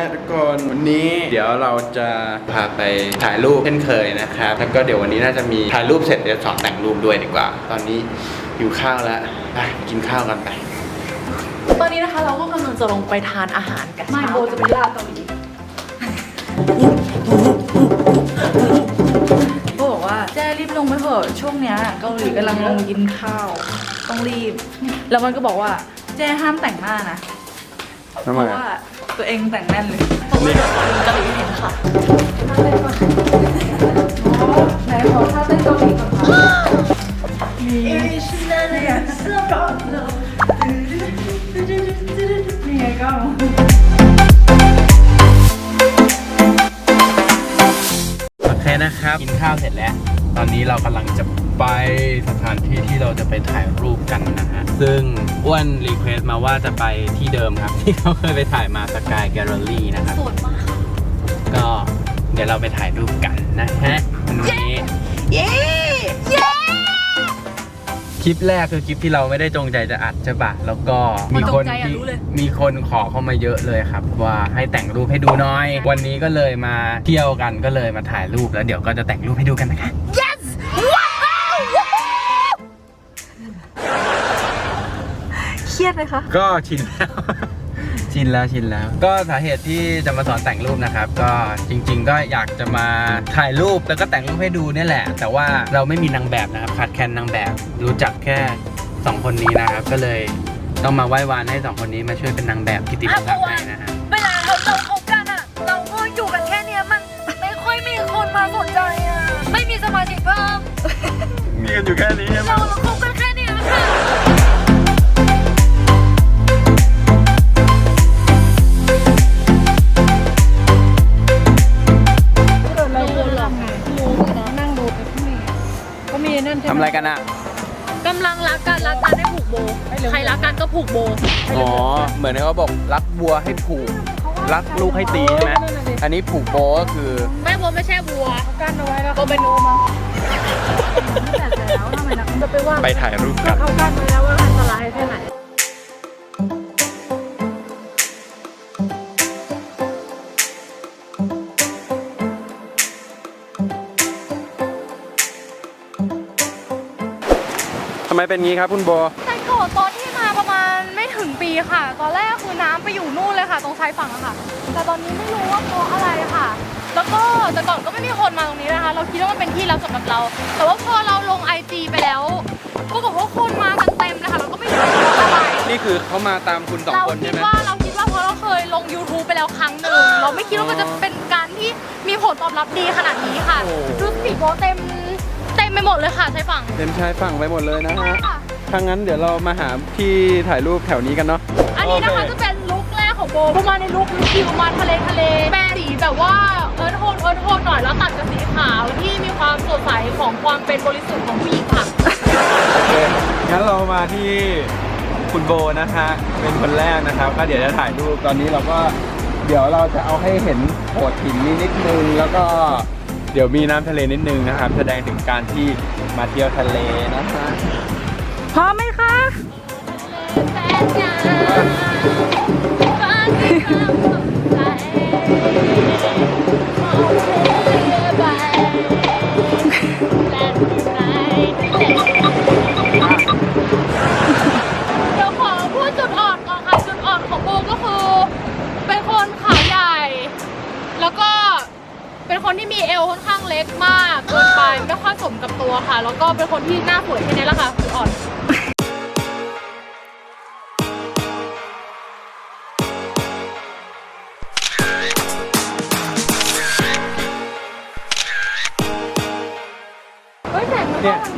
ดีฮะทุกคนวันนี้เดี๋ยวเราจะพาไปถ่ายรูปเช่นเคยนะครับ แล้วก็เดี๋ยววันนี้น่าจะมีถ่ายรูปเสร็จเดี๋ยวสอนแต่งรูปด้วยดีกว่า ตอนนี้หิวข้าวแล้วไปกินข้าวกันไป ตอนนี้นะคะเราก็กำลังจะลงไปทานอาหารกันไม่โบจะไปล่าเกาหลีโบบอกว่าแจ้รีบลงไปเถอะช่วงเนี้ยเกาหลีกำลังลงกินข้าว ต้องรีบ แล้วมันก็บอกว่าแจ้ห้ามแต่งหน้านะทำเพไมราะว่า ตัวเองแต่งแน่นเลยเพราะว่าเดี๋ยวคนเกาหลีเห็นค่ะไหนขอท่าเต้นเกาหลีก่อนค่ะมีนี่ไงก็โอเคนะครับ กินข้าวเสร็จแล้ว ตอนนี้เรากำลังจะไปสถานที่ที่เราจะไปถ่ายรูปกันนะฮะ ซึ่งอ้วนรีเควสต์มาว่าจะไปที่เดิมครับ ที่เขาเคยไปถ่ายมาสกายแกลเลอรี่นะครับ สวยมากค่ะก็เดี๋ยวเราไปถ่ายรูปกันนะฮะวันนี้ เย้เย้คลิปแรกคือคลิปที่เราไม่ได้จงใจจะอัดใช่ปะแล้วก็มีคนที่มีคนขอเข้ามาเยอะเลยครับ ว่าให้แต่งรูปให้ดูหน่อย วันนี้ก็เลยมาเที่ยวกันก็เลยมาถ่ายรูปแล้วเดี๋ยวก็จะแต่งรูปให้ดูกันนะคะ yes ยดไหมคะ ก็ชินแล้ว ชินแล้วชินแล้ว ก็สาเหตุที่จะมาสอนแต่งรูปนะครับ ก็จริง ๆ ก็อยากจะมาถ่ายรูปแล้วก็แต่งรูปให้ดูเนี่ยแหละ แต่ว่าเราไม่มีนางแบบนะครับขาดแคลนนางแบบ รู้จักแค่สองคนนี้นะครับ ก็เลยต้องมาไหว้วานให้สองคนนี้มาช่วยเป็นนางแบบกิตติมศักดิ์ให้นะฮะเวลาเราเราคบกันอะเราก็อยู่กันแค่เนี้ยมัน ไม่ค่อยมีคนมาสนใจอะไม่มีสมาชิกเพิ่ม มีกันอยู่แค่นี้ใช่ไหม เราเราคบกัน ใช่ไหมทำอะไรกันอะกำลังรักกันรักกันให้ผูกโบ ใครรักกันก็ผูกโบ อ๋อ เหมือนที่เขาบอกรักวัวให้ผูก รักลูกให้ตีใช่ไหมอันนี้ผูกโบก็คือแม่โบไม่ใช่วัวกั้นเอาไว้แล้วโบเป็นโนมาแต่แล้วทำไมนะจะไปว่าไปถ่ายรูปกันเขากั้นไว้แล้วว่าอันตรายแค่ไหน เป็นงี้ครับคุณโบแต่ก่อนตอนที่มาประมาณไม่ถึงปีค่ะ ตอนแรกคือน้ำไปอยู่นู่นเลยค่ะ ตรงชายฝั่งอะค่ะ แต่ตอนนี้ไม่รู้ว่าเพราะอะไรค่ะ แล้วก็แต่ก่อนก็ไม่มีคนมาตรงนี้นะคะ เราคิดว่ามันเป็นที่รับสำหรับเรา แต่ว่าพอเราลงไอจีไปแล้วก็บอกว่าคนมากันเต็มเลยค่ะเราก็ไม่รู้ว่าเพราะอะไรนี่คือเขามาตามคุณสองเราคนคิใช่ดไหมว่าเราคิดว่าเพราะเราเคยลง YouTube ไปแล้วครั้งหนึ่งเราไม่คิดว่ามันจะเป็นการที่มีผลตอบรับดีขนาดนี้ค่ะดูสีโบเต็มเต็ มไปหมดเลยค่ะชายฝั่ง เต็มชายฝั่งไปหมดเลยนะฮะค่ะถ้างั้นเดี๋ยวเรามาหาที่ถ่ายรูปแถวนี้กันเนาะ อันนี้นะคะโอจะเคเป็นลุคแรกของโบประมาณในลุคลุคที่ประมาณทะเลทะเลแบรนด์สีแบบว่าเอิร์ธโทนเอิร์ธโทนหน่อยแล้วตัดกับสีขาวที่มีความสดใสของความเป็นบริสุทธิ์ของผู้หญิงค่ะ โอเค งั้นเรามาที่คุณโบนะฮะ เป็นคนแรกนะครับ ก็เดี๋ยวจะถ่ายรูปตอนนี้เราก็เดี๋ยวเราจะเอาให้เห็นโขดหินนี้นิดนึงแล้วก็ เดี๋ยวมีน้ำทะเลนิดนึงนะครับ แสดงถึงการที่มาเที่ยวทะเลนะฮะพร้อมไหมคะัวค่ะ แล้วก็เป็นคนที่หน้าสวยแค่นี้แหละค่ะจุดอ่อน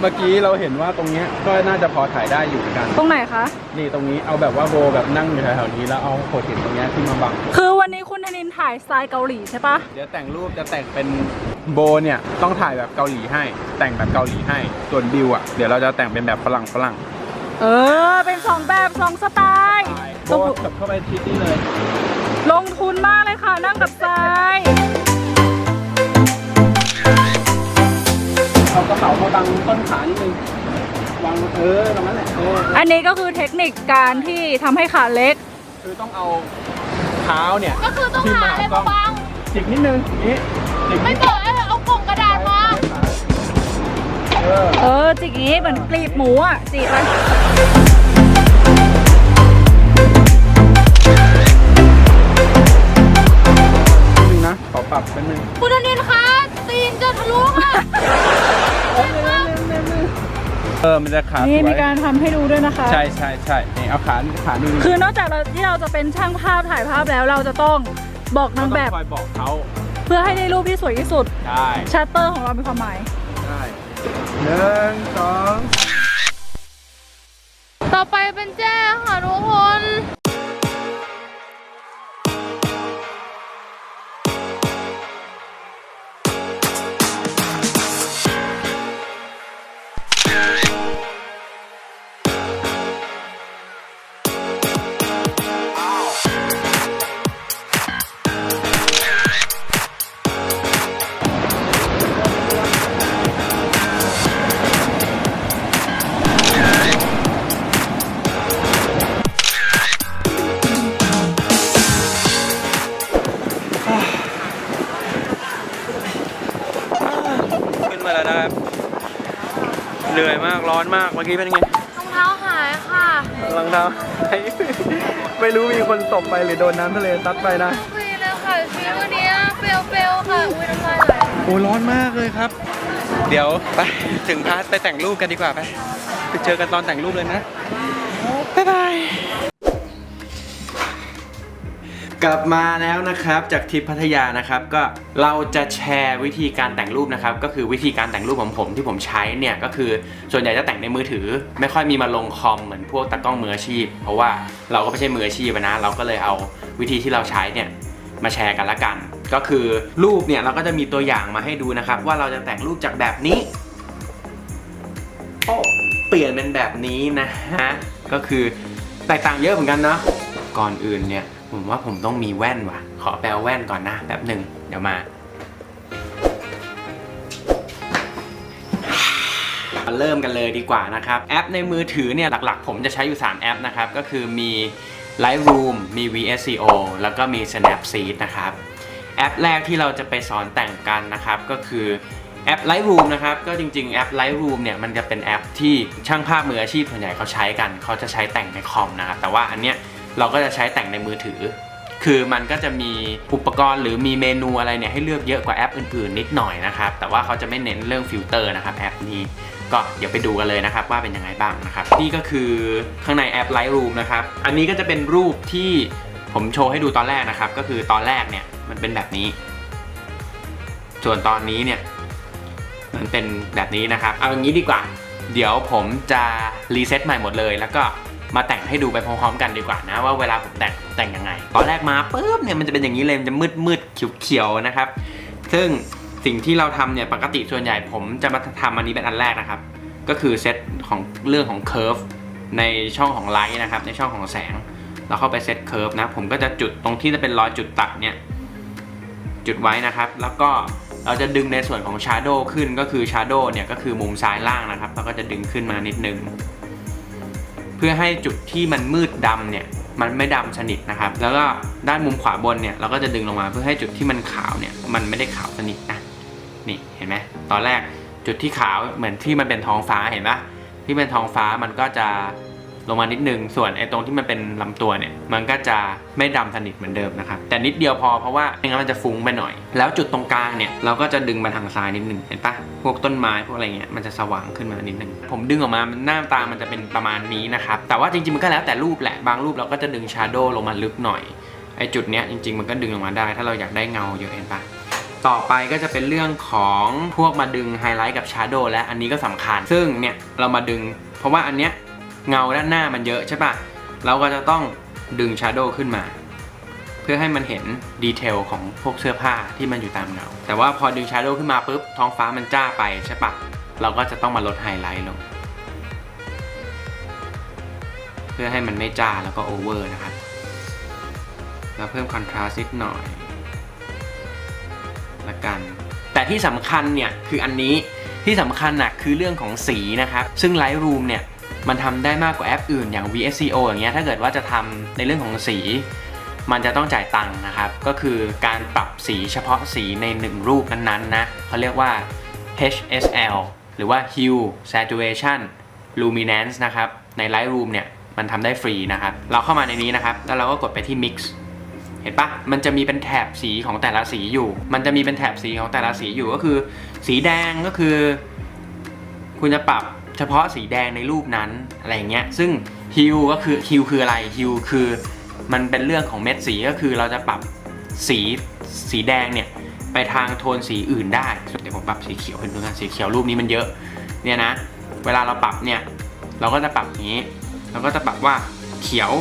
เนี่ยเมื่อกี้เราเห็นว่าตรงเนี้ยก็น่าจะพอถ่ายได้อยู่เหมือนกัน ตรงไหนคะ นี่ตรงนี้เอาแบบว่าโบแบบนั่งอยู่แถวๆนี้แล้วเอาโขดหินตรงเนี้ยขึ้นมาบัง คือวันนี้คุณธนินถ่ายสไตล์เกาหลีใช่ปะเดี๋ยวแต่งรูปจะแต่งเป็นโบเนี่ยต้องถ่ายแบบเกาหลีให้ แต่งแบบเกาหลีให้ ส่วนบิวอะเดี๋ยวเราจะแต่งเป็นแบบฝรั่งฝรั่งเออ เป็นสองแบบสองสไตล์โบกับเข้าไปทิศนี้เลย ลงทุนมากเลยค่ะนั่งกับทราย เอากระเป๋ามาบังต้นขานิดนึงวางเออตรงนั้นแหละเอออันนี้ก็คือเทคนิคการที่ทำให้ขาเล็ก คือต้องเอาเท้าเนี่ยก็คือต้องหาอะไรมาบัง จิกนิดนึงอย่างนี้จิกไม่เปิดเอากล่องกระดาษมาเออเออจิกอย่างงี้เหมือนกรีบหมูอะจีบไปนิดนึงนะขอปรับเป็นนึงคุณธนินคะตีน จะทะลุค่ะเออมันจะขานี่สวยมีการทำให้ดูด้วยนะคะ ใช่ใช่ใช่นี่เอาขาขาหนึ่งคือนอกจากเราที่เราจะเป็นช่างภาพถ่ายภาพแล้วเราจะต้องบอกนางแบบคอยบอกเขาเพื่อให้ได้รูปที่สวยที่สุด ได้ชัตเตอร์ของเรามีความหมาย ได้หนึ่งสองต่อไปเป็นแจ้ค่ะทุกค แล้วนะครับ เหนื่อยมากร้อนมากเมื่อกี้เป็นไงรองเท้าหายค่ะรองเท้าไม่รู้มีคนตกไปหรือโดนน้ำทะเลซัดไปนะฟรีเลยค่ะฟรีวันนี้เปลวๆค่ะอุ้ยน้ำลายไหลโอ้ร้อนมากเลยครับ เดี๋ยวไปถึงพาร์ทไปแต่งรูปกันดีกว่าไปไปเจอกันตอนแต่งรูปเลยนะบ๊ายบาย กลับมาแล้วนะครับจากทริปพัทยานะครับก็เราจะแชร์วิธีการแต่งรูปนะครับก็คือวิธีการแต่งรูปของผมที่ผมใช้เนี่ยก็คือส่วนใหญ่จะแต่งในมือถือ ไม่ค่อยมีมาลงคอมเหมือนพวกตากล้องมืออาชีพ เพราะว่าเราก็ไม่ใช่มืออาชีพนะเราก็เลยเอาวิธีที่เราใช้เนี่ยมาแชร์กันละกัน ก็คือรูปเนี่ยเราก็จะมีตัวอย่างมาให้ดูนะครับ ว่าเราจะแต่งรูปจากแบบนี้โอ้เปลี่ยนเป็นแบบนี้นะฮะก็คือแตกต่างเยอะเหมือนกันเนาะก่อนอื่นเนี่ย ผมว่าผมต้องมีแว่นว่ะ ขอแปลแว่นก่อนนะแป๊บหนึ่งเดี๋ยวมาเริ่มกันเลยดีกว่านะครับ แอปในมือถือเนี่ยหลักๆ ผมจะใช้อยู่ 3 แอปนะครับ ก็คือมี Lightroom มี VSCO แล้วก็มี Snapseed นะครับ แอปแรกที่เราจะไปสอนแต่งกันนะครับ ก็คือแอป Lightroom นะครับ ก็จริงๆ แอป Lightroom เนี่ยมันจะเป็นแอปที่ช่างภาพมืออาชีพส่วนใหญ่เขาใช้กัน เขาจะใช้แต่งในคอมนะครับ แต่ว่าอันเนี้ย เราก็จะใช้แต่งในมือถือ คือมันก็จะมีอุปกรณ์หรือมีเมนูอะไรเนี่ยให้เลือกเยอะกว่าแอปอื่นๆ นิดหน่อยนะครับ แต่ว่าเขาจะไม่เน้นเรื่องฟิลเตอร์นะครับแอปนี้ก็เดี๋ยวไปดูกันเลยนะครับว่าเป็นยังไงบ้างนะครับ นี่ก็คือข้างในแอป Lightroom นะครับ อันนี้ก็จะเป็นรูปที่ผมโชว์ให้ดูตอนแรกนะครับ ก็คือตอนแรกเนี่ยมันเป็นแบบนี้ ส่วนตอนนี้เนี่ยมันเป็นแบบนี้นะครับ เอาอย่างนี้ดีกว่า เดี๋ยวผมจะรีเซ็ตใหม่หมดเลย แล้วก็ มาแต่งให้ดูไปพร้อมๆกันดีกว่านะ ว่าเวลาผมแต่งแต่งยังไง ตอนแรกมาปุ๊บเนี่ยมันจะเป็นอย่างนี้เลยมันจะมืดมืดๆเขียวๆนะครับ ซึ่งสิ่งที่เราทำเนี่ยปกติส่วนใหญ่ผมจะมาทำอันนี้เป็นอันแรกนะครับ ก็คือเซตของเรื่องของเคอร์ฟในช่องของไลท์นะครับในช่องของแสงเราเข้าไปเซตเคอร์ฟนะผมก็จะจุดตรงที่จะเป็นรอยจุดตัดเนี่ยจุดไว้นะครับ แล้วก็เราจะดึงในส่วนของชาร์โดขึ้นก็คือชาร์โดเนี่ยก็คือมุมซ้ายล่างนะครับ เราก็จะดึงขึ้นมานิดนึง พื่อให้จุดที่มันมืดดำเนี่ยมันไม่ดำสนิทนะครับ แล้วก็ด้านมุมขวาบนเนี่ยเราก็จะดึงลงมาเพื่อให้จุดที่มันขาวเนี่ยมันไม่ได้ขาวสนิทนะนี่เห็นไหมตอนแรกจุดที่ขาวเหมือนที่มันเป็นท้องฟ้าเห็นปะที่เป็นท้องฟ้ามันก็จะ ลงมานิดนึง ส่วนไอ้ตรงที่มันเป็นลำตัวเนี่ย มันก็จะไม่ดำสนิทเหมือนเดิมนะครับ แต่นิดเดียวพอเพราะว่าไม่งั้นมันจะฟุ้งไปหน่อย แล้วจุดตรงกลางเนี่ยเราก็จะดึงมาทางซ้ายนิดนึง เห็นปะพวกต้นไม้พวกอะไรเงี้ยมันจะสว่างขึ้นมานิดนึง ผมดึงออกมาหน้าตามันจะเป็นประมาณนี้นะครับ แต่ว่าจริงๆมันก็แล้วแต่รูปแหละ บางรูปเราก็จะดึงชาร์โดลงมาลึกหน่อย ไอ้จุดเนี้ยจริงๆมันก็ดึงลงมาได้ ถ้าเราอยากได้เงาเยอะเห็นปะต่อไปก็จะเป็นเรื่องของพวกมาดึงไฮไลท์กับชาร์โดว์และอันนี้ก็สำคัญ ซึ่งเนี่ยเรามาดึง เพราะว่าอันเนี้ย เงาด้านหน้ามันเยอะใช่ปะเราก็จะต้องดึงชาร์โดขึ้นมา เพื่อให้มันเห็นดีเทลของพวกเสื้อผ้าที่มันอยู่ตามเงา แต่ว่าพอดึงชาร์โดขึ้นมาปุ๊บท้องฟ้ามันจ้าไปใช่ปะเราก็จะต้องมาลดไฮไลท์ลง เพื่อให้มันไม่จ้าแล้วก็โอเวอร์นะครับแล้วเพิ่มคอนทราสต์นิดหน่อยละกัน แต่ที่สำคัญเนี่ยคืออันนี้ที่สำคัญน่ะคือเรื่องของสีนะครับ ซึ่ง Lightroom เนี่ย มันทำได้มากกว่าแอปอื่นอย่าง VSCO อย่างเงี้ยถ้าเกิดว่าจะทำในเรื่องของสี มันจะต้องจ่ายตังค์นะครับ ก็คือการปรับสีเฉพาะสีในหนึ่งรูปนั้นๆนะเขาเรียกว่า HSL หรือว่า Hue Saturation Luminance นะครับ ใน Lightroom เนี่ยมันทำได้ฟรีนะครับ เราเข้ามาในนี้นะครับ แล้วเราก็กดไปที่ Mix เห็นปะมันจะมีเป็นแถบสีของแต่ละสีอยู่ มันจะมีเป็นแถบสีของแต่ละสีอยู่ก็คือ สีแดงก็คือ คุณจะปรับ พาะสีแดงในรูปนั้นอะไรอย่างเงี้ยซึ่ง hue ก็คือ hue คืออะไร hue คือมันเป็นเรื่องของเม็ดสีก็คือเราจะปรับสีสีแดงเนี่ยไปทางโทนสีอื่นได้เดี๋ยวผมปรับสีเขียวให้ดูกันสีเขียวรูปนี้มันเยอะเนี่ยนะเวลาเราปรับเนี่ยเราก็จะปรับนี้ เราก็จะปรับว่าเขียว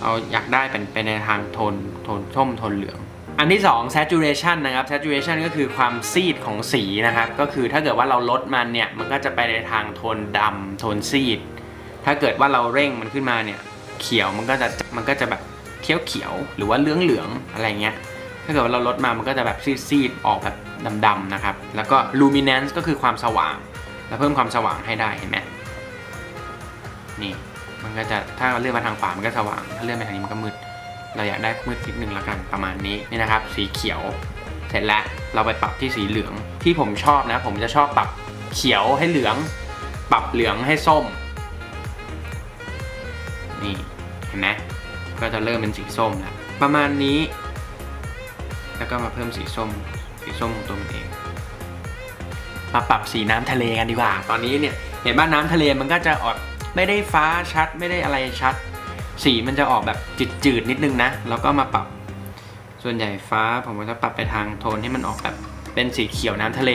เอาอยากได้เป็นเป็นในทางโทนโทนส้มโทนเหลือง อันที่ 2 saturation นะครับ saturation ก็คือความซีดของสีนะครับ ก็คือถ้าเกิดว่าเราลดมันเนี่ย มันก็จะไปในทางโทนดำโทนซีด ถ้าเกิดว่าเราเร่งมันขึ้นมาเนี่ย เขียวมันก็จะมันก็จะแบบเขียวเขียวหรือว่าเหลืองเหลืองอะไรเงี้ย ถ้าเกิดว่าเราลดมา มันก็จะแบบซีดๆออกแบบดำๆนะครับ แล้วก็ luminance ก็คือความสว่างแล้วเพิ่มความสว่างให้ได้เห็นไหมนี่ มันก็จะถ้าเราเลื่อนมาทางขวา มันก็สว่าง ถ้าเลื่อนไปทางนี้มันก็มืด เราอยากได้มืดนิดนึงละกันประมาณนี้นี่นะครับ สีเขียว เสร็จแล้วเราไปปรับที่สีเหลืองที่ผมชอบนะ ผมจะชอบปรับเขียวให้เหลือง ปรับเหลืองให้ส้ม นี่เห็นไหมก็จะเริ่มเป็นสีส้มแล้วประมาณนี้ แล้วก็มาเพิ่มสีส้ม สีส้มของตัวมันเอง มาปรับสีน้ำทะเลกันดีกว่า ตอนนี้เนี่ยเห็นว่าน้ำทะเลมันก็จะออกไม่ได้ฟ้าชัดไม่ได้อะไรชัด สีมันจะออกแบบจืดๆนิดนึงนะ แล้วก็มาปรับ ส่วนใหญ่ฟ้าผมก็จะปรับไปทางโทนที่มันออกแบบเป็นสีเขียวน้ำทะเล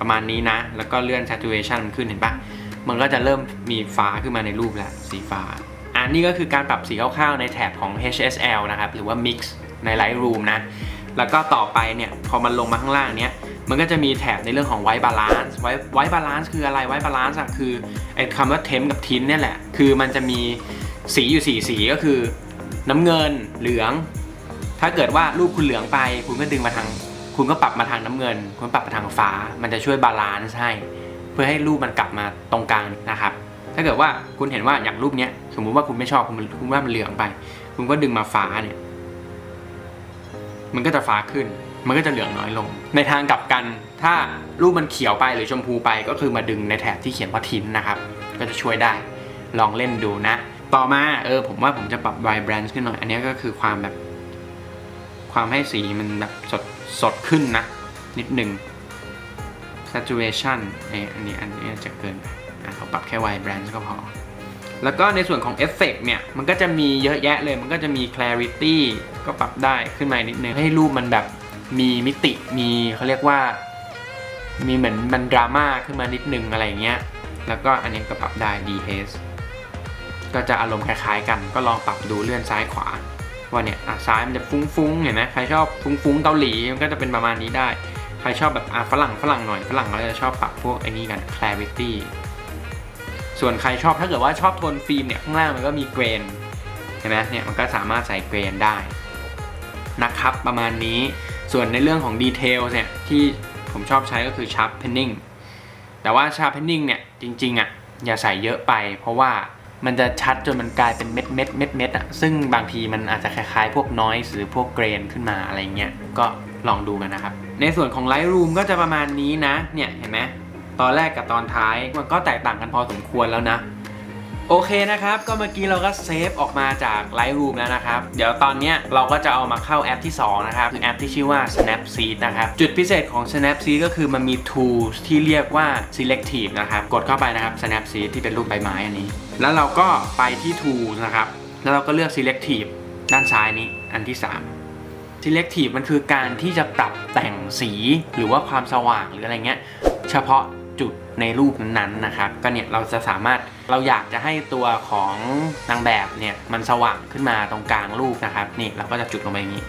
ประมาณนี้นะ แล้วก็เลื่อน saturation มันขึ้นเห็นปะมันก็จะเริ่มมีฟ้าขึ้นมาในรูปแล้วสีฟ้า อันนี้ก็คือการปรับสีคร่าวๆในแถบของ HSL นะครับ หรือว่า Mix ใน Lightroom นะ แล้วก็ต่อไปเนี่ย พอมันลงมาข้างล่างเนี้ย มันก็จะมีแถบในเรื่องของ white balance white white balance คืออะไร white balance คือไอ้คำว่า temp กับ tint เนี่ยแหละ คือมันจะมี สีอยู่สีสีก็คือ น้ำเงินเหลือง ถ้าเกิดว่ารูปคุณเหลืองไป คุณก็ดึงมาทาง คุณก็ปรับมาทางน้ำเงิน คุณปรับมาทางฟ้า มันจะช่วยบาลานซ์ให้ เพื่อให้รูปมันกลับมาตรงกลางนะครับ ถ้าเกิดว่าคุณเห็นว่าอย่างรูปเนี้ยสมมุติว่าคุณไม่ชอบคุณคุณว่ามันเหลืองไป คุณก็ดึงมาฟ้าเนี่ยมันก็จะฟ้าขึ้น มันก็จะเหลืองน้อยลง ในทางกลับกัน ถ้ารูปมันเขียวไปหรือชมพูไปก็คือมาดึงในแถบที่เขียนว่าทินนะครับ ก็จะช่วยได้ ลองเล่นดูนะ ต่อมาเออผมว่าผมจะปรับ vibrance ขึ้นหน่อย อันนี้ก็คือความแบบ ความให้สีมันแบบสดสดขึ้นนะ นิดหนึ่ง saturation เนี่ยอันนี้อันนี้จะเกินไปอะเราปรับแค่ vibrance ก็พอ แล้วก็ในส่วนของเอฟเฟกเนี่ย มันก็จะมีเยอะแยะเลย มันก็จะมี clarity ก็ปรับได้ขึ้นมานิดนึง ให้รูปมันแบบมีมิติมีเขาเรียกว่า มีเหมือนมันดราม่าขึ้นมานิดนึงอะไรเงี้ย แล้วก็อันนี้ก็ปรับได้ DHS ก็จะอารมณ์คล้ายๆกัน ก็ลองปรับดูเลื่อนซ้ายขวา ว่าเนี่ยซ้ายมันจะฟุ้งๆเห็นไหมใครชอบฟุ้งๆเกาหลีมันก็จะเป็นประมาณนี้ได้ ใครชอบแบบฝรั่งฝรั่งหน่อยฝรั่งเขาจะชอบปรับพวกไอ้นี่กัน clarity ส่วนใครชอบถ้าเกิดว่าชอบโทนฟิล์มเนี่ยข้างล่างมันก็มีเกรนเห็นไหมเนี่ยมันก็สามารถใส่เกรนได้นะครับประมาณนี้ส่วนในเรื่องของดีเทลเนี่ยที่ผมชอบใช้ก็คือ sharpening แต่ว่า sharpening เนี่ยจริงๆอะอย่าใส่เยอะไปเพราะว่า มันจะชัดจนมันกลายเป็นเม็ดเม็ดเม็ดเม็ดอะซึ่งบางทีมันอาจจะคล้ายๆ พวกน้อยหรือพวกเกรนขึ้นมาอะไรเงี้ยก็ลองดูกันนะครับ ในส่วนของ Lightroom ก็จะประมาณนี้นะ เนี่ยเห็นไหมตอนแรกกับตอนท้ายมันก็แตกต่างกันพอสมควรแล้วนะ โอเคนะครับ ก็เมื่อกี้เราก็เซฟออกมาจาก Lightroom แล้วนะครับ เดี๋ยวตอนนี้เราก็จะเอามาเข้าแอปที่ 2 นะครับ คือแอปที่ชื่อว่า Snapseed นะครับ จุดพิเศษของ Snapseed ก็คือมันมี tools ที่เรียกว่า selective นะครับ กดเข้าไปนะครับ Snapseed ที่เป็นรูปใบไม้อันนี้ แล้วเราก็ไปที่ tools นะครับ แล้วเราก็เลือก selective ด้านซ้ายนี้อันที่ 3 selective มันคือการที่จะปรับแต่งสีหรือว่าความสว่างหรืออะไรเงี้ย เฉพาะ จุดในรูปนั้นๆนะครับ ก็เนี่ยเราจะสามารถเราอยากจะให้ตัวของนางแบบเนี่ยมันสว่างขึ้นมาตรงกลางรูปนะครับนี่เราก็จะจุดลงไปอย่างนี้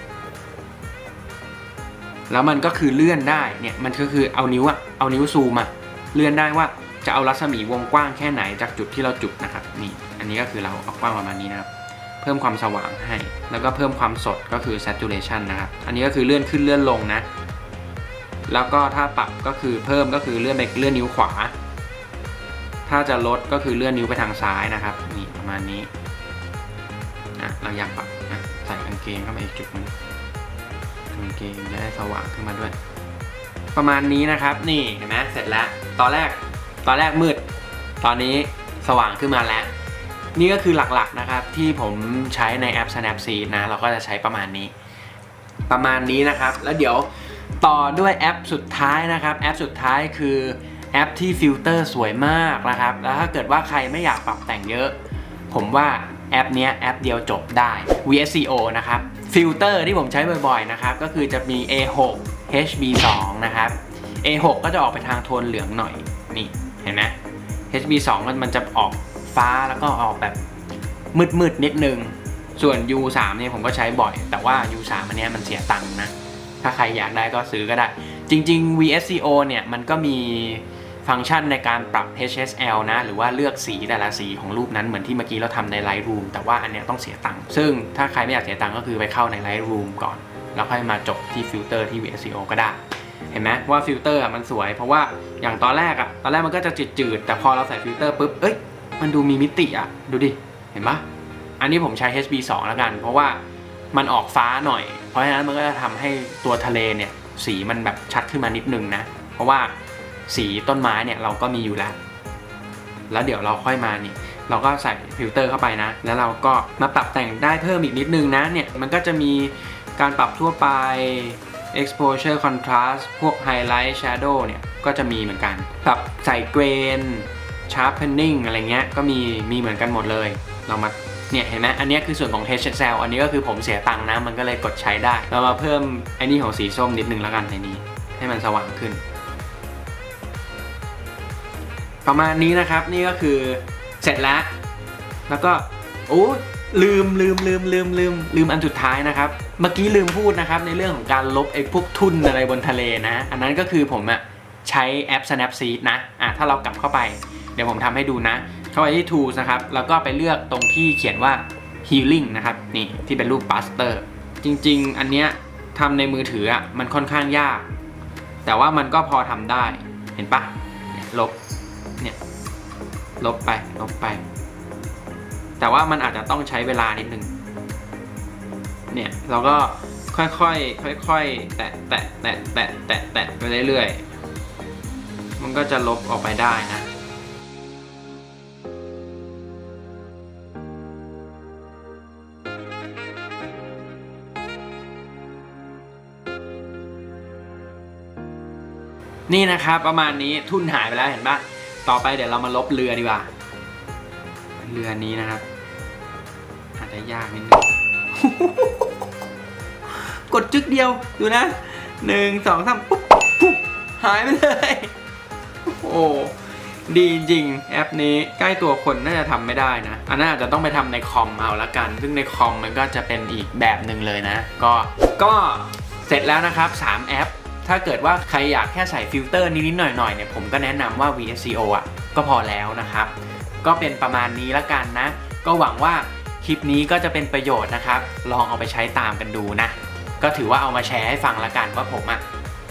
แล้วมันก็คือเลื่อนได้เนี่ยมันก็คือเอานิ้วอะเอานิ้วซูมอะเลื่อนได้ว่าจะเอารัศมีวงกว้างแค่ไหนจากจุดที่เราจุดนะครับนี่อันนี้ก็คือเราเอากว้างประมาณนี้นะครับเพิ่มความสว่างให้ แล้วก็เพิ่มความสดก็คือ saturation นะครับ อันนี้ก็คือเลื่อนขึ้นเลื่อนลงนะ แล้วก็ถ้าปรับก็คือเพิ่มก็คือเลื่อนไปเลื่อนนิ้วขวา ถ้าจะลดก็คือเลื่อนนิ้วไปทางซ้ายนะครับนี่ประมาณนี้ออะเราอยากปรับอะใส่กางเกงเข้าไปอีกจุดนึงกางเกงจะได้สว่างขึ้นมาด้วย ประมาณนี้นะครับ นี่เห็นไหมเสร็จแล้ว ตอนแรกตอนแรกมืด ตอนนี้สว่างขึ้นมาแล้ว นี่ก็คือหลักๆนะครับที่ผมใช้ในแอป Snapseed นะ เราก็จะใช้ประมาณนี้ ประมาณนี้นะครับ แล้วเดี๋ยว ต่อด้วยแอปสุดท้ายนะครับ แอปสุดท้ายคือแอปที่ฟิลเตอร์สวยมากนะครับ แล้วถ้าเกิดว่าใครไม่อยากปรับแต่งเยอะ ผมว่าแอปนี้แอปเดียวจบได้ VSCO นะครับ ฟิลเตอร์ที่ผมใช้บ่อยๆนะครับ ก็คือจะมี A6 HB2 นะครับ A6 ก็จะออกไปทางโทนเหลืองหน่อย นี่เห็นไหม HB2 มันมันจะออกฟ้าแล้วก็ออกแบบมืดๆนิดนึง ส่วน U3 เนี่ยผมก็ใช้บ่อย แต่ว่า U3 อันนี้มันเสียตังค์นะ ถ้าใครอยากได้ก็ซื้อก็ได้ จริง ๆ VSCO เนี่ยมันก็มีฟังก์ชันในการปรับ HSL นะ หรือว่าเลือกสีแต่ละสีของรูปนั้นเหมือนที่เมื่อกี้เราทำใน Lightroom แต่ว่าอันเนี้ยต้องเสียตังค์ ซึ่งถ้าใครไม่อยากเสียตังค์ก็คือไปเข้าใน Lightroom ก่อน แล้วค่อยมาจบที่ฟิลเตอร์ที่ VSCO ก็ได้ เห็นไหมว่าฟิลเตอร์มันสวย เพราะว่าอย่างตอนแรกอะตอนแรกมันก็จะจืดๆ แต่พอเราใส่ฟิลเตอร์ปุ๊บ เอ้ย มันดูมีมิติอะดูดิ เห็นปะอันนี้ผมใช้ HB2 แล้วกัน เพราะว่า มันออกฟ้าหน่อย เพราะฉะนั้นมันก็จะทำให้ตัวทะเลเนี่ยสีมันแบบชัดขึ้นมานิดนึงนะ เพราะว่าสีต้นไม้เนี่ยเราก็มีอยู่แล้ว แล้วเดี๋ยวเราค่อยมานี่ เราก็ใส่ฟิลเตอร์เข้าไปนะ แล้วเราก็มาปรับแต่งได้เพิ่มอีกนิดนึงนะเนี่ยมันก็จะมีการปรับทั่วไป exposure contrast พวก highlight shadow เนี่ยก็จะมีเหมือนกัน ปรับใส่เกรน sharpening อะไรเงี้ยก็มีมีเหมือนกันหมดเลย เรามา เนี่ยเห็นไหมอันนี้คือส่วนของ HSL อันนี้ก็คือผมเสียตังค์นะมันก็เลยกดใช้ได้ เรามาเพิ่มไอ้นี่ของสีส้มนิดนึงแล้วกันในนี้ ให้มันสว่างขึ้น ประมาณนี้นะครับนี่ก็คือเสร็จแล้ว แล้วก็โอ้ลืมลืมลืมลืมลืมลืมอันสุดท้ายนะครับ เมื่อกี้ลืมพูดนะครับในเรื่องของการลบไอ้พวกทุนอะไรบนทะเลนะ อันนั้นก็คือผมอะใช้แอป Snapseed นะอะถ้าเรากลับเข้าไป เดี๋ยวผมทำให้ดูนะ เข้าไปที่ Tools นะครับ แล้วก็ไปเลือกตรงที่เขียนว่า Healing นะครับ นี่ที่เป็นรูป Buster จริง ๆ อันเนี้ยทำในมือถืออะมันค่อนข้างยาก แต่ว่ามันก็พอทำได้ เห็นปะลบ เนี่ย ลบไป ลบไป แต่ว่ามันอาจจะต้องใช้เวลานิดนึง เนี่ยเราก็ค่อยๆ ค่อยๆ แตะแตะแตะแตะแตะแตะไปเรื่อยๆ มันก็จะลบออกไปได้นะ นี่นะครับประมาณนี้ทุนหายไปแล้วเห็นปะต่อไปเดี๋ยวเรามาลบเรือดีกว่า เรือนี้นะครับอาจจะยากนิดนึงกดจึกเดียวดูนะหนึ่งสองสามปุ๊บปุ๊บหายไปเลย โอ้ดีจริงแอปนี้ใกล้ตัวคนน่าจะทำไม่ได้นะ อันนั้นอาจจะต้องไปทำในคอมเอาละกัน ซึ่งในคอมมันก็จะเป็นอีกแบบหนึ่งเลยนะ ก็ก็เสร็จแล้วนะครับ 3 แอป ถ้าเกิดว่าใครอยากแค่ใส่ฟิลเตอร์นิดๆหน่อยๆเนี่ยผมก็แนะนำว่า VSCO อะก็พอแล้วนะครับ ก็เป็นประมาณนี้ละกันนะ ก็หวังว่าคลิปนี้ก็จะเป็นประโยชน์นะครับ ลองเอาไปใช้ตามกันดูนะ ก็ถือว่าเอามาแชร์ให้ฟังละกันว่าผมอะ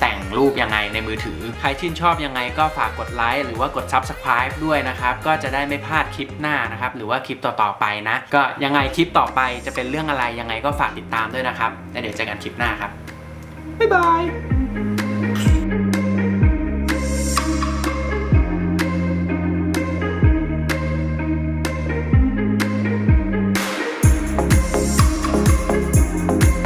แต่งรูปยังไงในมือถือ ใครชื่นชอบยังไงก็ฝากกดไลค์หรือว่ากด Subscribe ด้วยนะครับ ก็จะได้ไม่พลาดคลิปหน้านะครับ หรือว่าคลิปต่อๆไปนะ ก็ยังไงคลิปต่อไปจะเป็นเรื่องอะไรยังไงก็ฝากติดตามด้วยนะครับแล้วเดี๋ยวเจอกันคลิปหน้าครับบ๊ายบาย